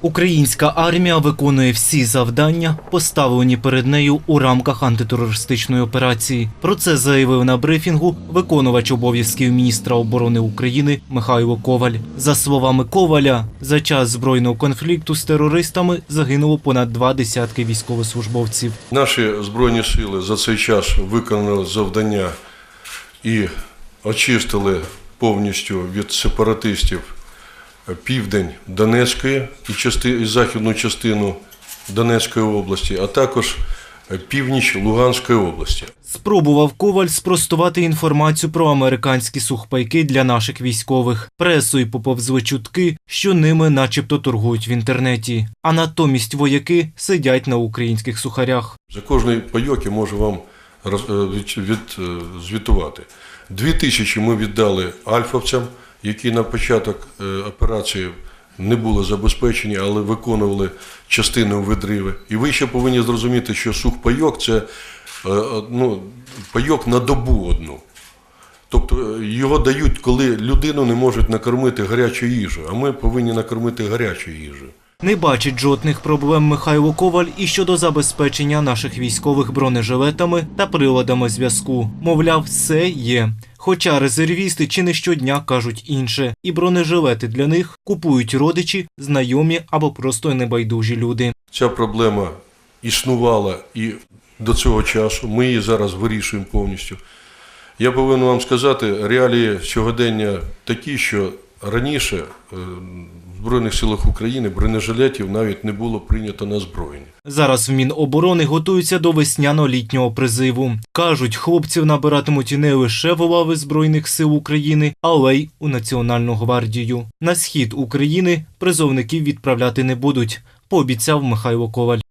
Українська армія виконує всі завдання, поставлені перед нею у рамках антитерористичної операції. Про це заявив на брифінгу виконувач обов'язків міністра оборони України Михайло Коваль. За словами Коваля, за час збройного конфлікту з терористами загинуло понад два десятки військовослужбовців. Наші Збройні сили за цей час виконали завдання і очистили повністю від сепаратистів південь Донецької і, части, і західну частину Донецької області, а також північ Луганської області. Спробував Коваль спростувати інформацію про американські сухпайки для наших військових. Пресою поповзли чутки, що ними начебто торгують в інтернеті. А натомість вояки сидять на українських сухарях. За кожний пайок я можу вам роз- е, від, від, е, звітувати. Дві тисячі ми віддали альфовцям, які на початок е, операції не були забезпечені, але виконували частину видриви. І ви ще повинні зрозуміти, що сухпайок це е, ну, пайок на добу одну. Тобто е, його дають, коли людину не можуть накормити гарячою їжею, а ми повинні накормити гарячою їжею. Не бачить жодних проблем Михайло Коваль і щодо забезпечення наших військових бронежилетами та приладами зв'язку. Мовляв, все є. Хоча резервісти чи не щодня кажуть інше, і бронежилети для них купують родичі, знайомі або просто небайдужі люди. Ця проблема існувала і до цього часу. Ми її зараз вирішуємо повністю. Я повинен вам сказати, реалії сьогодення такі, що раніше е, в Збройних силах України бронежилетів навіть не було прийнято на зброєння. Зараз в Міноборони готуються до весняно-літнього призиву. Кажуть, хлопців набиратимуть не лише в лави Збройних сил України, але й у Національну гвардію. На схід України призовників відправляти не будуть, пообіцяв Михайло Коваль.